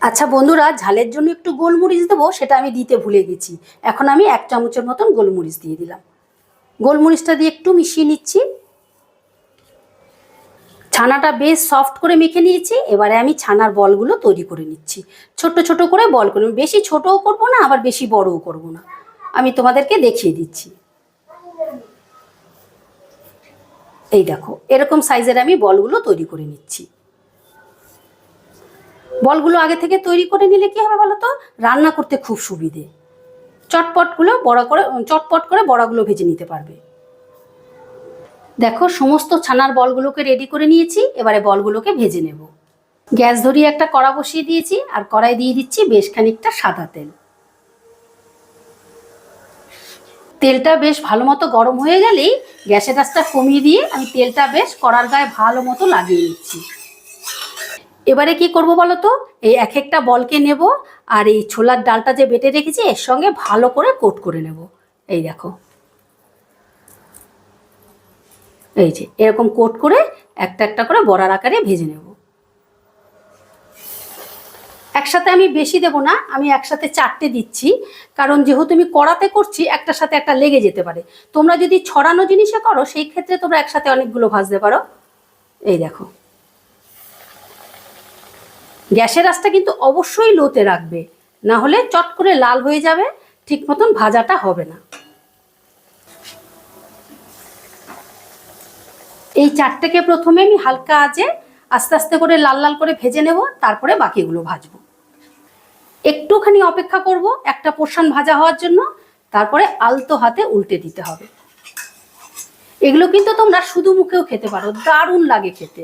আচ্ছা বন্ধুরা, ঝালের জন্য একটু গোলমরিচ দেবো, সেটা আমি দিতে ভুলে গেছি। এখন আমি এক চামচের মতন গোলমরিচ দিয়ে দিলাম। গোলমরিচটা দিয়ে একটু মিশিয়ে নিচ্ছি। ছানাটা বেশ সফট করে মেখে নিয়েছি, এবারে আমি ছানার বলগুলো তৈরি করে নিচ্ছি। ছোট ছোট করে বল করে বেশি ছোটও করব না, আবার বেশি বড়ও করব না। আমি তোমাদেরকে দেখিয়ে দিচ্ছি। এই দেখো, এরকম সাইজের আমি বলগুলো তৈরি করে নিচ্ছি। বলগুলো আগে থেকে তৈরি করে নিলে কি হবে বলো তো রান্না করতে খুব সুবিধে। চটপটগুলো বড় করে চটপট করে বড়াগুলো ভেজে নিতে পারবে। দেখো, সমস্ত ছানার বলগুলোকে রেডি করে নিয়েছি, এবারে বলগুলোকে ভেজে নেব। গ্যাস ধরিয়ে একটা কড়া বসিয়ে দিয়েছি, আর কড়াই দিয়ে দিচ্ছি বেশ খানিকটা সাদা তেল। তেলটা বেশ ভালো মতো গরম হয়ে গেলেই গ্যাসের আঁচটা কমিয়ে দিয়ে আমি তেলটা বেশ কড়ার গায়ে ভালো মতো লাগিয়ে নিচ্ছি। এবারে কি করব বলো তো? এই এক একটা বলকে নেব আর এই ছোলার ডালটা যে বেটে রেখেছি, এর সঙ্গে ভালো করে কোট করে নেব। এই দেখো। এই যে, এরকম কোট করে একটা একটা করে বড়ার আকারে ভেজে নেব। একসাথে আমি বেশি দেব না, আমি একসাথে চারটে দিচ্ছি, কারণ যেহেতু আমি কড়াতে করছি, একটার সাথে একটা লেগে যেতে পারে। তোমরা যদি ছড়ানো জিনিসে করো, সেই ক্ষেত্রে তোমরা একসাথে অনেকগুলো ভাজতে পারো। এই দেখো। গ্যাসের আঁচটা কিন্তু অবশ্যই লোতে রাখবে। না হলে চট করে লাল হয়ে যাবে, ঠিক মতন ভাজাটা হবে না। এই চারটেকে প্রথমে আমি হালকা আঁচে আস্তে আস্তে করে লাল লাল করে ভেজে নেব, তারপরে বাকিগুলো ভাজবো। একটুখানি অপেক্ষা করব একটা পোর্শন ভাজা হওয়ার জন্য, তারপরে আলতো হাতে উল্টে দিতে হবে। এগুলো কিন্তু তোমরা শুধু মুখেও খেতে পারো, দারুণ লাগে খেতে।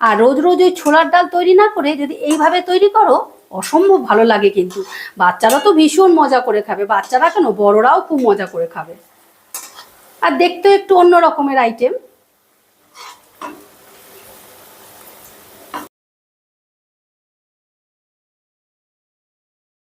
আর রোজ রোজ ওই ছোলার ডাল তৈরি না করে যদি এইভাবে তৈরি করো, অসম্ভব ভালো লাগে কিন্তু। বাচ্চারা তো ভীষণ মজা করে খাবে। বাচ্চারা কেন? বড়রাও খুব মজা করে খাবে। আর দেখতেও একটু অন্য রকমের আইটেম